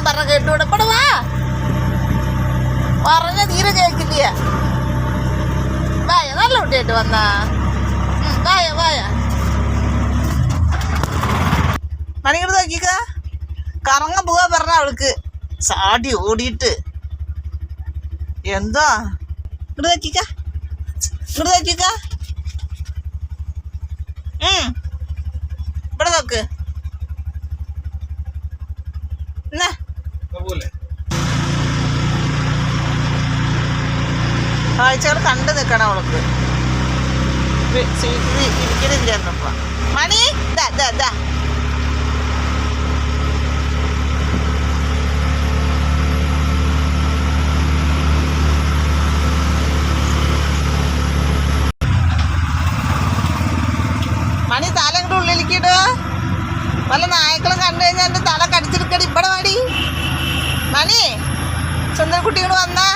എന്ന് പറഞ്ഞ കേട്ടൂടെ ഇവിടെ വാ. പറഞ്ഞ തീരെ കേൾക്കില്ല. വായ നല്ല കുട്ടിയായിട്ട് വന്നാ. വായ വായ. മണിങ്ങോട് നോക്കിക്ക. കറങ്ങാൻ പോവാ പറഞ്ഞ അവൾക്ക്. ചാടി ഓടിയിട്ട്. എന്താ? ഇങ്ങോട്ട് നോക്കിക്ക. ഇങ്ങോട്ട് നോക്കിക്ക. ഇവിടെ നോക്ക്. കാഴ്ചകൾ കണ്ടു നിൽക്കണം അവൾക്ക്. മണി ദാ ദാ ദാ. മണി തല ഇങ്ങോട്ട് ഉള്ളിലേക്കിട് വല്ല നായ്ക്കളും കണ്ടു കഴിഞ്ഞാൽ എന്റെ തല കടിച്ചെടുക്കടി ഇവിടെ വാടി. മണി സുന്ദരക്കുട്ടി ഇങ്ങോട്ട് വന്നാ.